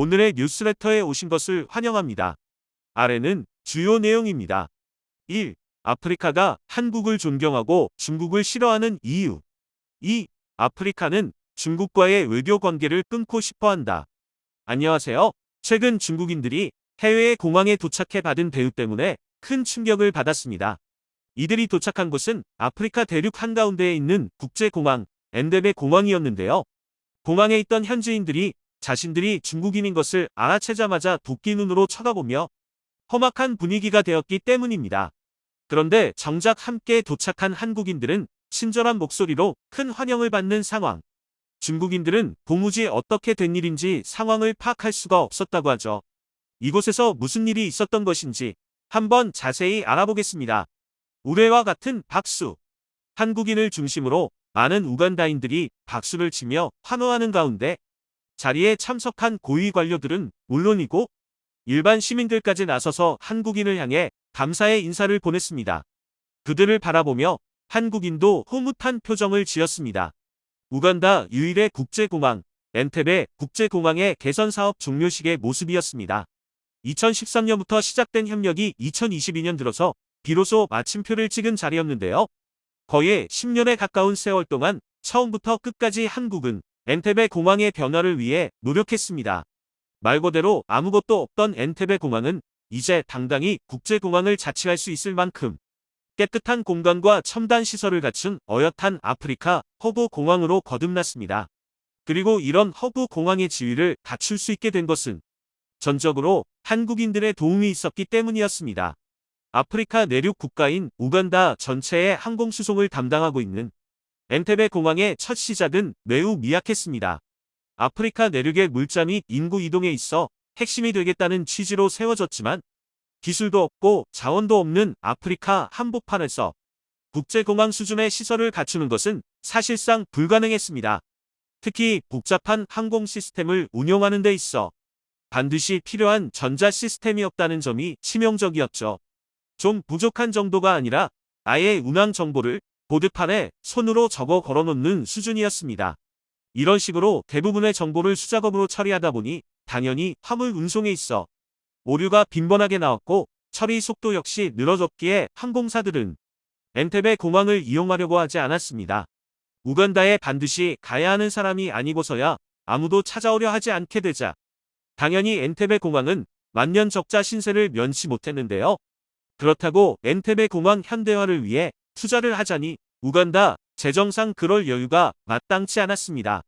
오늘의 뉴스레터에 오신 것을 환영합니다. 아래는 주요 내용입니다. 1. 아프리카가 한국을 존경하고 중국을 싫어하는 이유. 2. 아프리카는 중국과의 외교 관계를 끊고 싶어 한다. 안녕하세요. 최근 중국인들이 해외의 공항에 도착해 받은 대우 때문에 큰 충격을 받았습니다. 이들이 도착한 곳은 아프리카 대륙 한가운데에 있는 국제공항 엔데베 공항이었는데요. 공항에 있던 현지인들이 자신들이 중국인인 것을 알아채자마자 도끼 눈으로 쳐다보며 험악한 분위기가 되었기 때문입니다. 그런데 정작 함께 도착한 한국인들은 친절한 목소리로 큰 환영을 받는 상황. 중국인들은 도무지 어떻게 된 일인지 상황을 파악할 수가 없었다고 하죠. 이곳에서 무슨 일이 있었던 것인지 한번 자세히 알아보겠습니다. 우레와 같은 박수. 한국인을 중심으로 많은 우간다인들이 박수를 치며 환호하는 가운데 자리에 참석한 고위 관료들은 물론이고 일반 시민들까지 나서서 한국인을 향해 감사의 인사를 보냈습니다. 그들을 바라보며 한국인도 흐뭇한 표정을 지었습니다. 우간다 유일의 국제공항 엔테베 국제공항의 개선 사업 종료식의 모습이었습니다. 2013년부터 시작된 협력이 2022년 들어서 비로소 마침표를 찍은 자리였는데요. 거의 10년에 가까운 세월 동안 처음부터 끝까지 한국은 엔테베 공항의 변화를 위해 노력했습니다. 말 그대로 아무것도 없던 엔테베 공항은 이제 당당히 국제공항을 자치할 수 있을 만큼 깨끗한 공간과 첨단 시설을 갖춘 어엿한 아프리카 허브 공항으로 거듭났습니다. 그리고 이런 허브 공항의 지위를 갖출 수 있게 된 것은 전적으로 한국인들의 도움이 있었기 때문이었습니다. 아프리카 내륙 국가인 우간다 전체의 항공수송을 담당하고 있는 엔테베 공항의 첫 시작은 매우 미약했습니다. 아프리카 내륙의 물자 및 인구 이동에 있어 핵심이 되겠다는 취지로 세워졌지만 기술도 없고 자원도 없는 아프리카 한복판에서 국제공항 수준의 시설을 갖추는 것은 사실상 불가능했습니다. 특히 복잡한 항공 시스템을 운영하는 데 있어 반드시 필요한 전자 시스템이 없다는 점이 치명적이었죠. 좀 부족한 정도가 아니라 아예 운항 정보를 보드판에 손으로 적어 걸어놓는 수준이었습니다. 이런 식으로 대부분의 정보를 수작업으로 처리하다 보니 당연히 화물 운송에 있어 오류가 빈번하게 나왔고 처리 속도 역시 늘어졌기에 항공사들은 엔테베 공항을 이용하려고 하지 않았습니다. 우간다에 반드시 가야 하는 사람이 아니고서야 아무도 찾아오려 하지 않게 되자 당연히 엔테베 공항은 만년 적자 신세를 면치 못했는데요. 그렇다고 엔테베 공항 현대화를 위해 투자를 하자니 우간다 재정상 그럴 여유가 마땅치 않았습니다.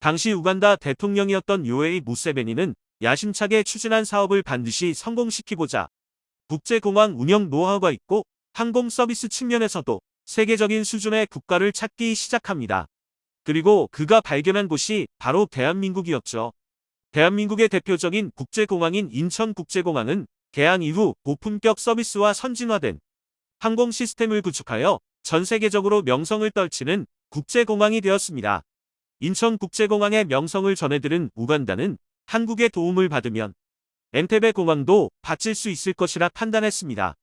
당시 우간다 대통령이었던 요에이 무세베니는 야심차게 추진한 사업을 반드시 성공시키고자 국제공항 운영 노하우가 있고 항공 서비스 측면에서도 세계적인 수준의 국가를 찾기 시작합니다. 그리고 그가 발견한 곳이 바로 대한민국이었죠. 대한민국의 대표적인 국제공항인 인천국제공항은 개항 이후 고품격 서비스와 선진화된 항공 시스템을 구축하여 전 세계적으로 명성을 떨치는 국제공항이 되었습니다. 인천국제공항의 명성을 전해들은 우간다는 한국의 도움을 받으면 엔테베 공항도 바칠 수 있을 것이라 판단했습니다.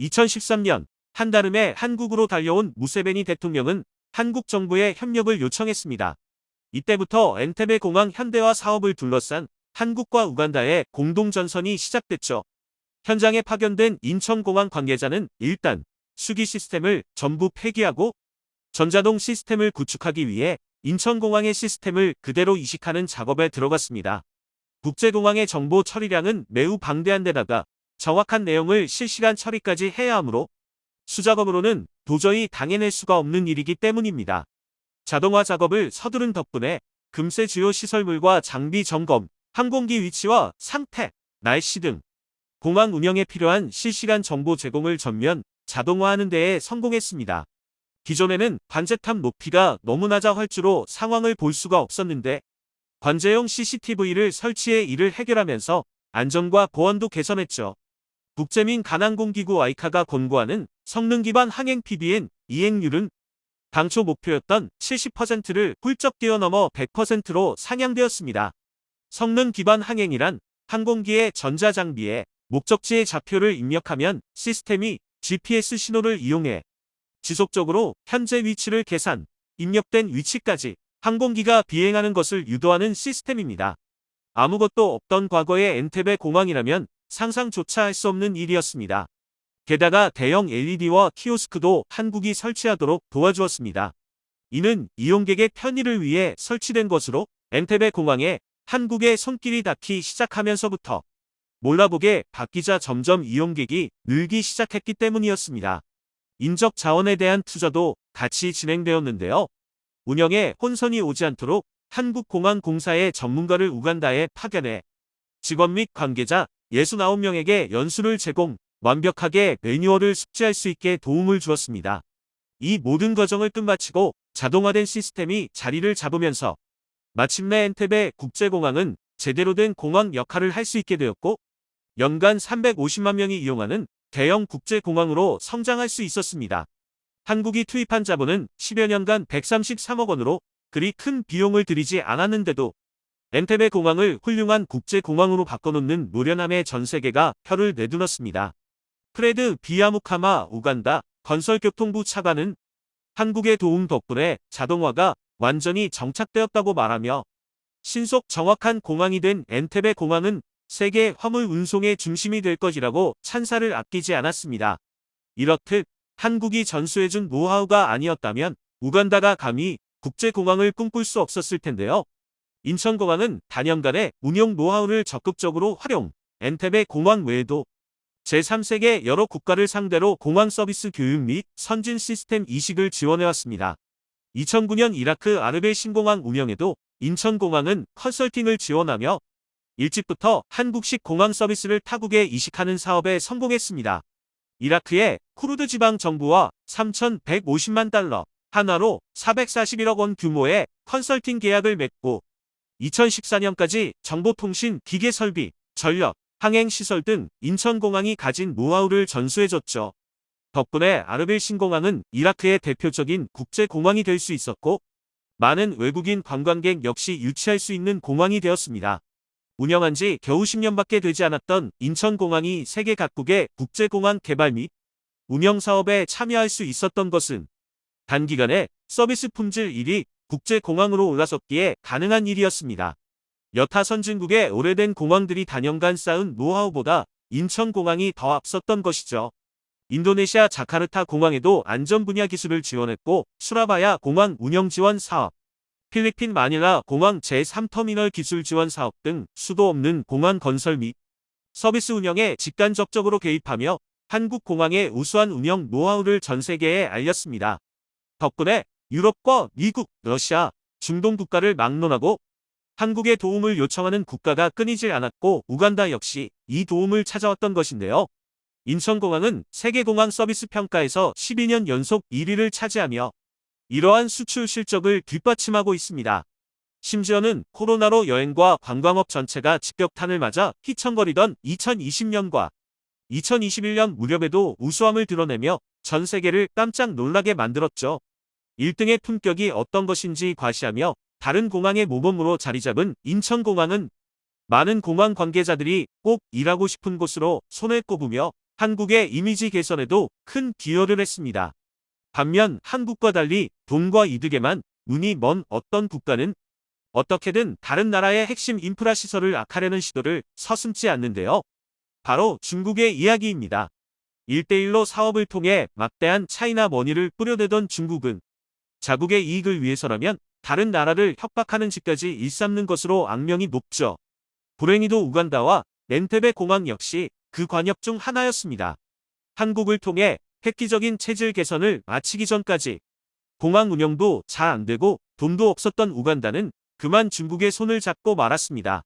2013년 한다름에 한국으로 달려온 무세베니 대통령은 한국 정부에 협력을 요청했습니다. 이때부터 엔테베 공항 현대화 사업을 둘러싼 한국과 우간다의 공동전선이 시작됐죠. 현장에 파견된 인천공항 관계자는 일단 수기 시스템을 전부 폐기하고 전자동 시스템을 구축하기 위해 인천공항의 시스템을 그대로 이식하는 작업에 들어갔습니다. 국제공항의 정보 처리량은 매우 방대한 데다가 정확한 내용을 실시간 처리까지 해야 하므로 수작업으로는 도저히 당해낼 수가 없는 일이기 때문입니다. 자동화 작업을 서두른 덕분에 금세 주요 시설물과 장비 점검, 항공기 위치와 상태, 날씨 등 공항 운영에 필요한 실시간 정보 제공을 전면 자동화하는 데에 성공했습니다. 기존에는 관제탑 높이가 너무 낮아 활주로 상황을 볼 수가 없었는데 관제용 CCTV를 설치해 이를 해결하면서 안전과 보안도 개선했죠. 국제민 간항공기구 아이카가 권고하는 성능 기반 항행 PBN 이행률은 당초 목표였던 70%를 훌쩍 뛰어넘어 100%로 상향되었습니다. 성능 기반 항행이란 항공기의 전자장비에 목적지의 좌표를 입력하면 시스템이 GPS 신호를 이용해 지속적으로 현재 위치를 계산, 입력된 위치까지 항공기가 비행하는 것을 유도하는 시스템입니다. 아무것도 없던 과거의 엔테베 공항이라면 상상조차 할 수 없는 일이었습니다. 게다가 대형 LED와 키오스크도 한국이 설치하도록 도와주었습니다. 이는 이용객의 편의를 위해 설치된 것으로 엔테베 공항에 한국의 손길이 닿기 시작하면서부터 몰라보게 바뀌자 점점 이용객이 늘기 시작했기 때문이었습니다. 인적 자원에 대한 투자도 같이 진행되었는데요. 운영에 혼선이 오지 않도록 한국공항공사의 전문가를 우간다에 파견해 직원 및 관계자 69명에게 연수를 제공, 완벽하게 매뉴얼을 숙지할 수 있게 도움을 주었습니다. 이 모든 과정을 끝마치고 자동화된 시스템이 자리를 잡으면서 마침내 엔테베 국제공항은 제대로 된 공항 역할을 할 수 있게 되었고 연간 350만 명이 이용하는 대형 국제공항으로 성장할 수 있었습니다. 한국이 투입한 자본은 10여 년간 133억 원으로 그리 큰 비용을 들이지 않았는데도 엔테베 공항을 훌륭한 국제공항으로 바꿔놓는 노련함에 전 세계가 혀를 내두었습니다. 프레드 비아무카마 우간다 건설교통부 차관은 한국의 도움 덕분에 자동화가 완전히 정착되었다고 말하며 신속 정확한 공항이 된 엔테베 공항은 세계 화물 운송의 중심이 될 것이라고 찬사를 아끼지 않았습니다. 이렇듯 한국이 전수해준 노하우가 아니었다면 우간다가 감히 국제공항을 꿈꿀 수 없었을 텐데요. 인천공항은 단연간의 운영 노하우를 적극적으로 활용, 엔테베 공항 외에도 제3세계 여러 국가를 상대로 공항 서비스 교육 및 선진 시스템 이식을 지원해왔습니다. 2009년 이라크 아르베 신공항 운영에도 인천공항은 컨설팅을 지원하며 일찍부터 한국식 공항 서비스를 타국에 이식하는 사업에 성공했습니다. 이라크의 쿠르드 지방 정부와 3,150만 달러, 하나로 441억 원 규모의 컨설팅 계약을 맺고 2014년까지 정보통신 기계 설비, 전력, 항행시설 등 인천공항이 가진 노하우를 전수해줬죠. 덕분에 아르빌 신공항은 이라크의 대표적인 국제공항이 될 수 있었고 많은 외국인 관광객 역시 유치할 수 있는 공항이 되었습니다. 운영한 지 겨우 10년밖에 되지 않았던 인천공항이 세계 각국의 국제공항 개발 및 운영 사업에 참여할 수 있었던 것은 단기간에 서비스 품질 1위 국제공항으로 올라섰기에 가능한 일이었습니다. 여타 선진국의 오래된 공항들이 단연간 쌓은 노하우보다 인천공항이 더 앞섰던 것이죠. 인도네시아 자카르타 공항에도 안전 분야 기술을 지원했고 수라바야 공항 운영 지원 사업, 필리핀 마닐라 공항 제3터미널 기술 지원 사업 등 수도 없는 공항 건설 및 서비스 운영에 직간접적으로 개입하며 한국 공항의 우수한 운영 노하우를 전 세계에 알렸습니다. 덕분에 유럽과 미국, 러시아, 중동 국가를 막론하고 한국의 도움을 요청하는 국가가 끊이질 않았고 우간다 역시 이 도움을 찾아왔던 것인데요. 인천공항은 세계공항 서비스 평가에서 12년 연속 1위를 차지하며 이러한 수출 실적을 뒷받침하고 있습니다. 심지어는 코로나로 여행과 관광업 전체가 직격탄을 맞아 휘청거리던 2020년과 2021년 무렵에도 우수함을 드러내며 전 세계를 깜짝 놀라게 만들었죠. 1등의 품격이 어떤 것인지 과시하며 다른 공항의 모범으로 자리 잡은 인천공항은 많은 공항 관계자들이 꼭 일하고 싶은 곳으로 손을 꼽으며 한국의 이미지 개선에도 큰 기여를 했습니다. 반면 한국과 달리 돈과 이득에만 눈이 먼 어떤 국가는 어떻게든 다른 나라의 핵심 인프라 시설을 악하려는 시도를 서슴지 않는데요. 바로 중국의 이야기입니다. 1대1로 사업을 통해 막대한 차이나 머니를 뿌려대던 중국은 자국의 이익을 위해서라면 다른 나라를 협박하는 짓까지 일삼는 것으로 악명이 높죠. 불행히도 우간다와 렌테베 공항 역시 그 관역 중 하나였습니다. 한국을 통해 획기적인 체질 개선을 마치기 전까지 공항 운영도 잘 안되고 돈도 없었던 우간다는 그만 중국의 손을 잡고 말았습니다.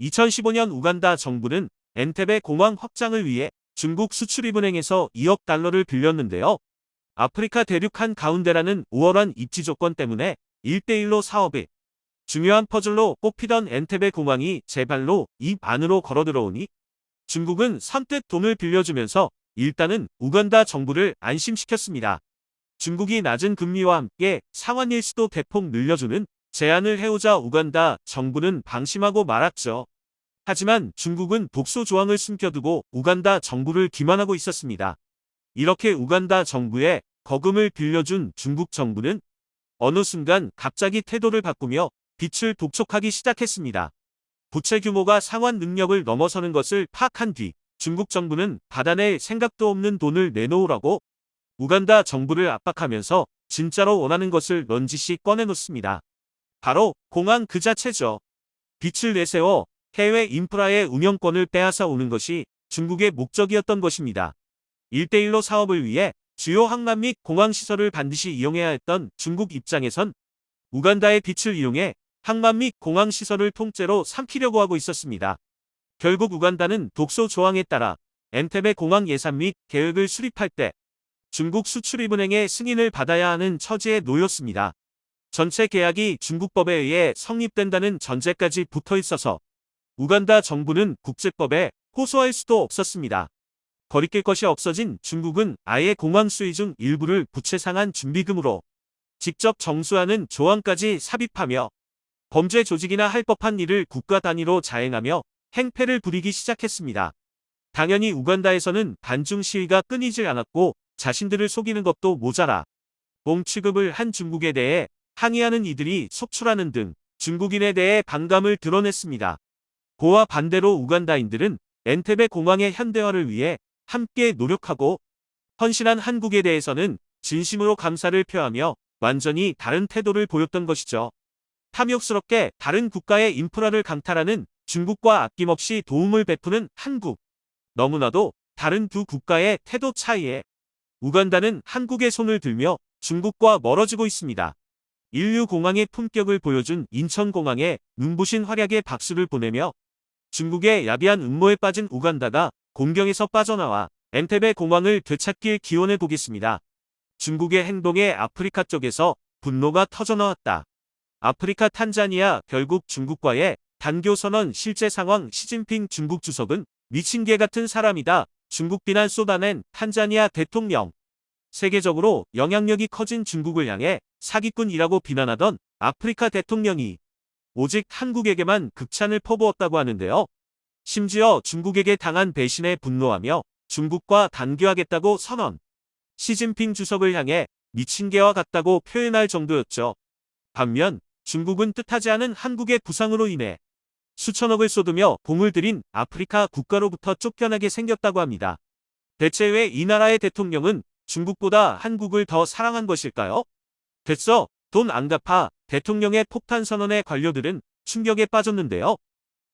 2015년 우간다 정부는 엔테베 공항 확장을 위해 중국 수출입은행에서 2억 달러를 빌렸는데요. 아프리카 대륙 한 가운데라는 우월한 입지 조건 때문에 1대1로 사업에 중요한 퍼즐로 꼽히던 엔테베 공항이 제발로 입 안으로 걸어 들어오니 중국은 선뜻 돈을 빌려주면서 일단은 우간다 정부를 안심시켰습니다. 중국이 낮은 금리와 함께 상환일수도 대폭 늘려주는 제안을 해오자 우간다 정부는 방심하고 말았죠. 하지만 중국은 독소 조항을 숨겨두고 우간다 정부를 기만하고 있었습니다. 이렇게 우간다 정부에 거금을 빌려준 중국 정부는 어느 순간 갑자기 태도를 바꾸며 빛을 독촉하기 시작했습니다. 부채 규모가 상환 능력을 넘어서는 것을 파악한 뒤 중국 정부는 받아낼 생각도 없는 돈을 내놓으라고 우간다 정부를 압박하면서 진짜로 원하는 것을 넌지시 꺼내놓습니다. 바로 공항 그 자체죠. 빛을 내세워 해외 인프라의 운영권을 빼앗아 오는 것이 중국의 목적이었던 것입니다. 1대1로 사업을 위해 주요 항만 및 공항 시설을 반드시 이용해야 했던 중국 입장에선 우간다의 빛을 이용해 항만 및 공항 시설을 통째로 삼키려고 하고 있었습니다. 결국 우간다는 독소 조항에 따라 엔테베 공항 예산 및 계획을 수립할 때 중국 수출입은행의 승인을 받아야 하는 처지에 놓였습니다. 전체 계약이 중국법에 의해 성립된다는 전제까지 붙어 있어서 우간다 정부는 국제법에 호소할 수도 없었습니다. 거리낄 것이 없어진 중국은 아예 공항 수위 중 일부를 부채 상한 준비금으로 직접 정수하는 조항까지 삽입하며 범죄 조직이나 할 법한 일을 국가 단위로 자행하며 행패를 부리기 시작했습니다. 당연히 우간다에서는 반중 시위가 끊이질 않았고 자신들을 속이는 것도 모자라 봉 취급을 한 중국에 대해 항의하는 이들이 속출하는 등 중국인에 대해 반감을 드러냈습니다. 고와 반대로 우간다인들은 엔테베 공항의 현대화를 위해 함께 노력하고 헌신한 한국에 대해서는 진심으로 감사를 표하며 완전히 다른 태도를 보였던 것이죠. 탐욕스럽게 다른 국가의 인프라를 강탈하는 중국과 아낌없이 도움을 베푸는 한국. 너무나도 다른 두 국가의 태도 차이에 우간다는 한국의 손을 들며 중국과 멀어지고 있습니다. 인류공항의 품격을 보여준 인천공항에 눈부신 활약에 박수를 보내며 중국의 야비한 음모에 빠진 우간다가 공경에서 빠져나와 엔테베 공항을 되찾길 기원해 보겠습니다. 중국의 행동에 아프리카 쪽에서 분노가 터져나왔다. 아프리카 탄자니아 결국 중국과의 단교 선언 실제 상황 시진핑 중국 주석은 미친 개 같은 사람이다. 중국 비난 쏟아낸 탄자니아 대통령. 세계적으로 영향력이 커진 중국을 향해 사기꾼이라고 비난하던 아프리카 대통령이 오직 한국에게만 극찬을 퍼부었다고 하는데요. 심지어 중국에게 당한 배신에 분노하며 중국과 단교하겠다고 선언. 시진핑 주석을 향해 미친 개와 같다고 표현할 정도였죠. 반면 중국은 뜻하지 않은 한국의 부상으로 인해 수천억을 쏟으며 공을 들인 아프리카 국가로부터 쫓겨나게 생겼다고 합니다. 대체 왜 이 나라의 대통령은 중국보다 한국을 더 사랑한 것일까요? 됐어. 돈 안 갚아. 대통령의 폭탄 선언의 관료들은 충격에 빠졌는데요.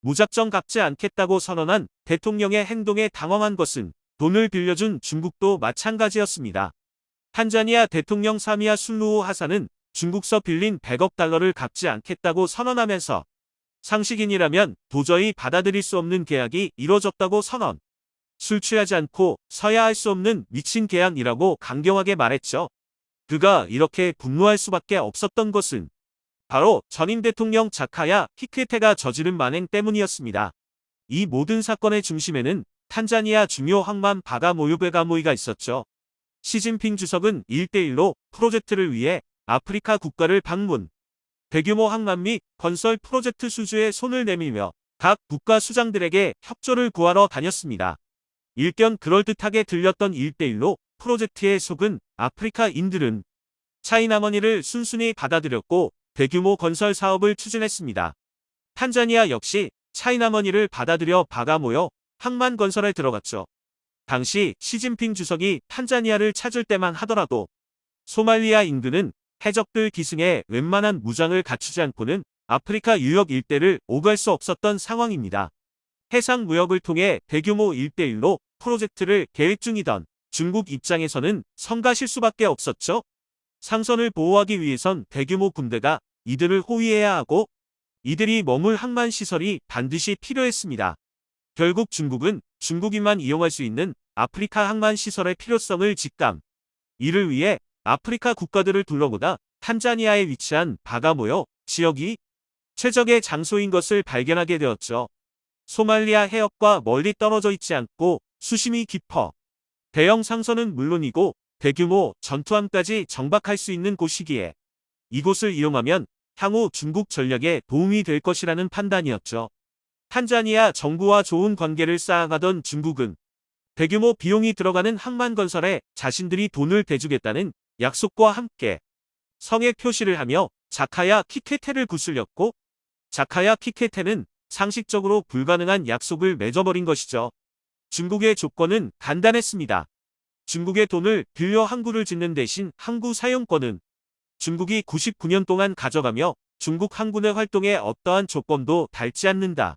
무작정 갚지 않겠다고 선언한 대통령의 행동에 당황한 것은 돈을 빌려준 중국도 마찬가지였습니다. 탄자니아 대통령 사미아 술루우 하산은 중국서 빌린 100억 달러를 갚지 않겠다고 선언하면서 상식인이라면 도저히 받아들일 수 없는 계약이 이뤄졌다고 선언. 술 취하지 않고 서야 할 수 없는 미친 계약이라고 강경하게 말했죠. 그가 이렇게 분노할 수밖에 없었던 것은 바로 전임 대통령 자카야 키크테가 저지른 만행 때문이었습니다. 이 모든 사건의 중심에는 탄자니아 중요 항만 바가모유베가모이가 있었죠. 시진핑 주석은 1대1로 프로젝트를 위해 아프리카 국가를 방문, 대규모 항만 및 건설 프로젝트 수주에 손을 내밀며 각 국가 수장들에게 협조를 구하러 다녔습니다. 일견 그럴듯하게 들렸던 1대1로 프로젝트에 속은 아프리카인들은 차이나머니를 순순히 받아들였고 대규모 건설 사업을 추진했습니다. 탄자니아 역시 차이나머니를 받아들여 바가 모여 항만 건설에 들어갔죠. 당시 시진핑 주석이 탄자니아를 찾을 때만 하더라도 소말리아 인근은 해적들 기승에 웬만한 무장을 갖추지 않고는 아프리카 유역 일대를 오갈 수 없었던 상황입니다. 해상 무역을 통해 대규모 일대일로 프로젝트를 계획 중이던 중국 입장에서는 성가실 수밖에 없었죠. 상선을 보호하기 위해선 대규모 군대가 이들을 호위해야 하고 이들이 머물 항만 시설이 반드시 필요했습니다. 결국 중국은 중국인만 이용할 수 있는 아프리카 항만 시설의 필요성을 직감. 이를 위해 아프리카 국가들을 둘러보다 탄자니아에 위치한 바가모요 지역이 최적의 장소인 것을 발견하게 되었죠. 소말리아 해역과 멀리 떨어져 있지 않고 수심이 깊어 대형 상선은 물론이고 대규모 전투함까지 정박할 수 있는 곳이기에 이곳을 이용하면 향후 중국 전략에 도움이 될 것이라는 판단이었죠. 탄자니아 정부와 좋은 관계를 쌓아가던 중국은 대규모 비용이 들어가는 항만 건설에 자신들이 돈을 대주겠다는 약속과 함께 성의 표시를 하며 자카야 키케테를 구슬렸고 자카야 키케테는 상식적으로 불가능한 약속을 맺어버린 것이죠. 중국의 조건은 간단했습니다. 중국의 돈을 빌려 항구를 짓는 대신 항구 사용권은 중국이 99년 동안 가져가며 중국 항구 내 활동에 어떠한 조건도 달지 않는다.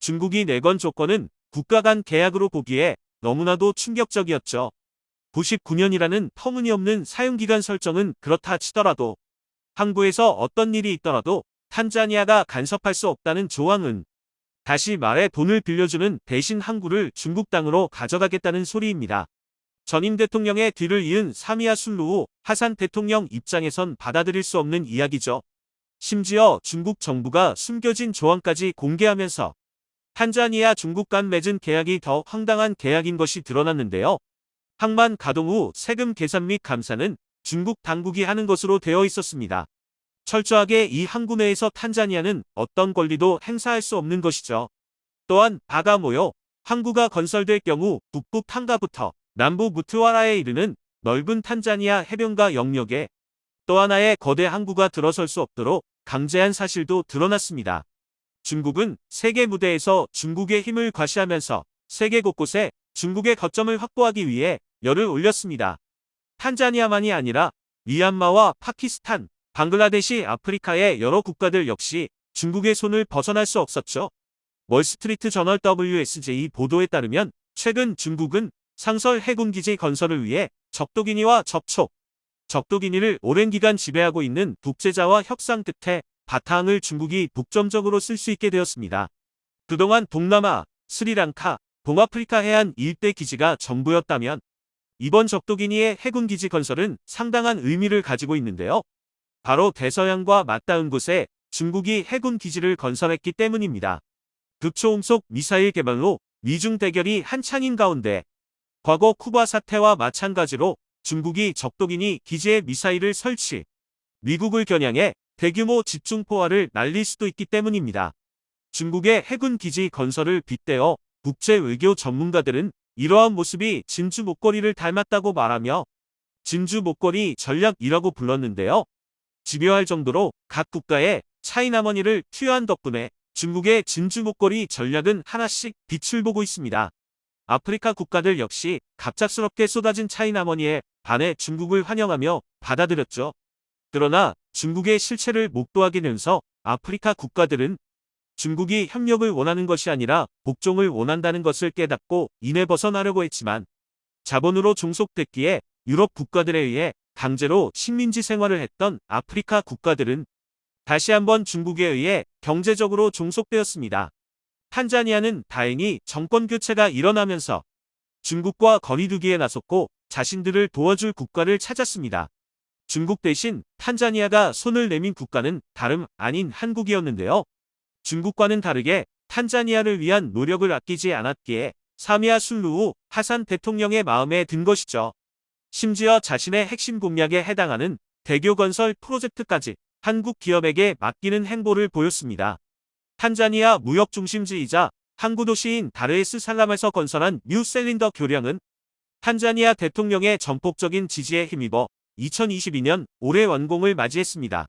중국이 내건 조건은 국가 간 계약으로 보기에 너무나도 충격적이었죠. 99년이라는 터무니없는 사용기간 설정은 그렇다 치더라도 항구에서 어떤 일이 있더라도 탄자니아가 간섭할 수 없다는 조항은 다시 말해 돈을 빌려주는 대신 항구를 중국 땅으로 가져가겠다는 소리입니다. 전임 대통령의 뒤를 이은 사미아 술루우 하산 대통령 입장에선 받아들일 수 없는 이야기죠. 심지어 중국 정부가 숨겨진 조항까지 공개하면서 탄자니아 중국 간 맺은 계약이 더 황당한 계약인 것이 드러났는데요. 항만 가동 후 세금 계산 및 감사는 중국 당국이 하는 것으로 되어 있었습니다. 철저하게 이 항구 내에서 탄자니아는 어떤 권리도 행사할 수 없는 것이죠. 또한 바가모요 항구가 건설될 경우 북부 판가부터 남부 무트와라에 이르는 넓은 탄자니아 해변가 영역에 또 하나의 거대 항구가 들어설 수 없도록 강제한 사실도 드러났습니다. 중국은 세계 무대에서 중국의 힘을 과시하면서 세계 곳곳에 중국의 거점을 확보하기 위해 열을 올렸습니다. 탄자니아만이 아니라 미얀마와 파키스탄, 방글라데시, 아프리카의 여러 국가들 역시 중국의 손을 벗어날 수 없었죠. 월스트리트 저널 WSJ 보도에 따르면 최근 중국은 상설 해군기지 건설을 위해 적도기니와 접촉, 적도기니를 오랜 기간 지배하고 있는 독재자와 협상 끝에 바탕을 중국이 독점적으로 쓸 수 있게 되었습니다. 그동안 동남아, 스리랑카, 동아프리카 해안 일대 기지가 전부였다면 이번 적도기니의 해군 기지 건설은 상당한 의미를 가지고 있는데요. 바로 대서양과 맞닿은 곳에 중국이 해군 기지를 건설했기 때문입니다. 극초음속 미사일 개발로 미중 대결이 한창인 가운데 과거 쿠바 사태와 마찬가지로 중국이 적도기니 기지에 미사일을 설치, 미국을 겨냥해 대규모 집중 포화를 날릴 수도 있기 때문입니다. 중국의 해군 기지 건설을 빗대어 국제 외교 전문가들은 이러한 모습이 진주 목걸이를 닮았다고 말하며 진주 목걸이 전략이라고 불렀는데요. 집요할 정도로 각 국가의 차이나머니를 투여한 덕분에 중국의 진주 목걸이 전략은 하나씩 빛을 보고 있습니다. 아프리카 국가들 역시 갑작스럽게 쏟아진 차이나머니에 반해 중국을 환영하며 받아들였죠. 그러나 중국의 실체를 목도하게 되면서 아프리카 국가들은 중국이 협력을 원하는 것이 아니라 복종을 원한다는 것을 깨닫고 이내 벗어나려고 했지만 자본으로 종속됐기에 유럽 국가들에 의해 강제로 식민지 생활을 했던 아프리카 국가들은 다시 한번 중국에 의해 경제적으로 종속되었습니다. 탄자니아는 다행히 정권 교체가 일어나면서 중국과 거리두기에 나섰고 자신들을 도와줄 국가를 찾았습니다. 중국 대신 탄자니아가 손을 내민 국가는 다름 아닌 한국이었는데요. 중국과는 다르게 탄자니아를 위한 노력을 아끼지 않았기에 사미아 술루우 하산 대통령의 마음에 든 것이죠. 심지어 자신의 핵심 공약에 해당하는 대교 건설 프로젝트까지 한국 기업에게 맡기는 행보를 보였습니다. 탄자니아 무역 중심지이자 항구 도시인 다르에스 살람에서 건설한 뉴 셀린더 교량은 탄자니아 대통령의 전폭적인 지지에 힘입어 2022년 올해 완공을 맞이했습니다.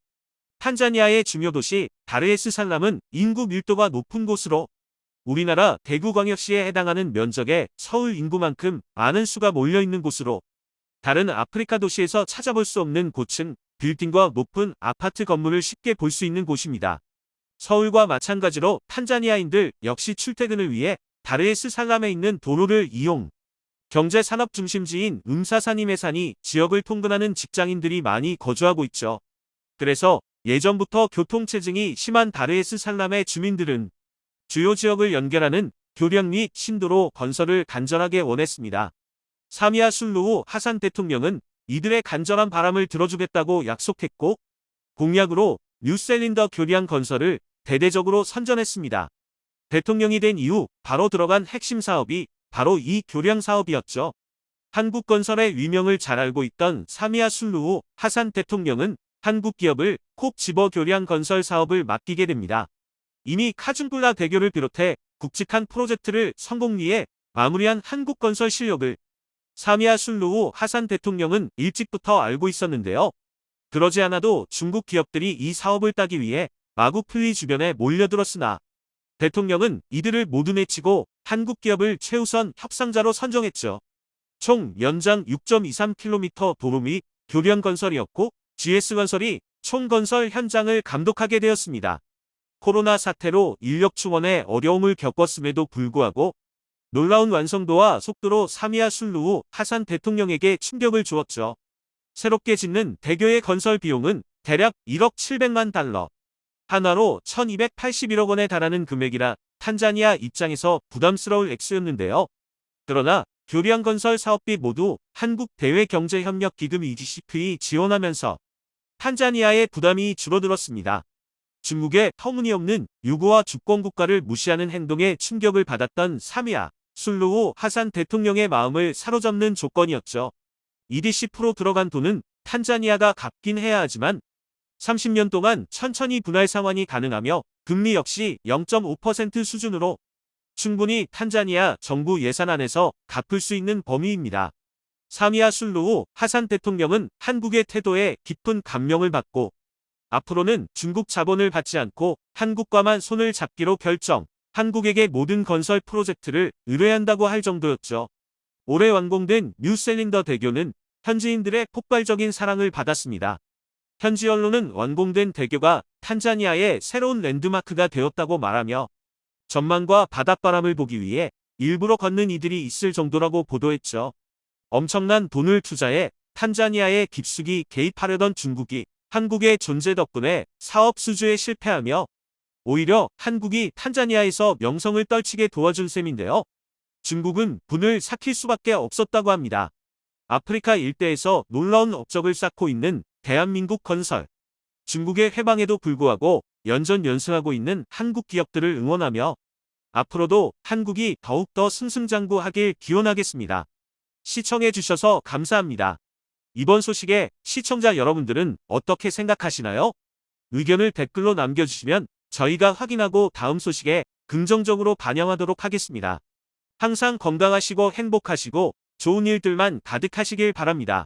탄자니아의 중요 도시 다르에스 살람은 인구 밀도가 높은 곳으로 우리나라 대구광역시에 해당하는 면적의 서울 인구만큼 많은 수가 몰려있는 곳으로 다른 아프리카 도시에서 찾아볼 수 없는 고층 빌딩과 높은 아파트 건물을 쉽게 볼 수 있는 곳입니다. 서울과 마찬가지로 탄자니아인들 역시 출퇴근을 위해 다르에스 살람에 있는 도로를 이용 경제 산업 중심지인 음사산임해산이 지역을 통근하는 직장인들이 많이 거주하고 있죠. 그래서 예전부터 교통체증이 심한 다르에스 살람의 주민들은 주요 지역을 연결하는 교량 및 신도로 건설을 간절하게 원했습니다. 사미아 술루우 하산 대통령은 이들의 간절한 바람을 들어주겠다고 약속했고 공약으로 뉴셀린더 교량 건설을 대대적으로 선전했습니다. 대통령이 된 이후 바로 들어간 핵심 사업이 바로 이 교량 사업이었죠. 한국건설의 위명을 잘 알고 있던 사미아 술루우 하산 대통령은 한국 기업을 콕 집어 교량 건설 사업을 맡기게 됩니다. 이미 카준블라 대교를 비롯해 굵직한 프로젝트를 성공리에 마무리한 한국 건설 실력을 사미아 술루우 하산 대통령은 일찍부터 알고 있었는데요. 그러지 않아도 중국 기업들이 이 사업을 따기 위해 마구풀리 주변에 몰려들었으나 대통령은 이들을 모두 내치고 한국 기업을 최우선 협상자로 선정했죠. 총 연장 6.23km 도로 및 교련 건설이었고 GS건설이 총 건설 현장을 감독하게 되었습니다. 코로나 사태로 인력 충원에 어려움을 겪었음에도 불구하고 놀라운 완성도와 속도로 사미야 술루우 하산 대통령에게 충격을 주었죠. 새롭게 짓는 대교의 건설 비용은 대략 1억 700만 달러, 한화로 1281억 원에 달하는 금액이라 탄자니아 입장에서 부담스러울 액수였는데요. 그러나 교리형 건설 사업비 모두 한국대외경제협력기금 EDCP 지원하면서 탄자니아의 부담이 줄어들었습니다. 중국의 터무니없는 유고와 주권국가를 무시하는 행동에 충격을 받았던 사미아 술루우 하산 대통령의 마음을 사로잡는 조건이었죠. EDC 프로 들어간 돈은 탄자니아가 갚긴 해야 하지만 30년 동안 천천히 분할 상환이 가능하며 금리 역시 0.5% 수준으로 충분히 탄자니아 정부 예산 안에서 갚을 수 있는 범위입니다. 사미아 술루우 하산 대통령은 한국의 태도에 깊은 감명을 받고 앞으로는 중국 자본을 받지 않고 한국과만 손을 잡기로 결정, 한국에게 모든 건설 프로젝트를 의뢰한다고 할 정도였죠. 올해 완공된 뉴셀린더 대교는 현지인들의 폭발적인 사랑을 받았습니다. 현지 언론은 완공된 대교가 탄자니아의 새로운 랜드마크가 되었다고 말하며 전망과 바닷바람을 보기 위해 일부러 걷는 이들이 있을 정도라고 보도했죠. 엄청난 돈을 투자해 탄자니아에 깊숙이 개입하려던 중국이 한국의 존재 덕분에 사업 수주에 실패하며 오히려 한국이 탄자니아에서 명성을 떨치게 도와준 셈인데요. 중국은 분을 삭힐 수밖에 없었다고 합니다. 아프리카 일대에서 놀라운 업적을 쌓고 있는 대한민국 건설. 중국의 해방에도 불구하고 연전 연승하고 있는 한국 기업들을 응원하며 앞으로도 한국이 더욱더 승승장구하길 기원하겠습니다. 시청해주셔서 감사합니다. 이번 소식에 시청자 여러분들은 어떻게 생각하시나요? 의견을 댓글로 남겨주시면 저희가 확인하고 다음 소식에 긍정적으로 반영하도록 하겠습니다. 항상 건강하시고 행복하시고 좋은 일들만 가득하시길 바랍니다.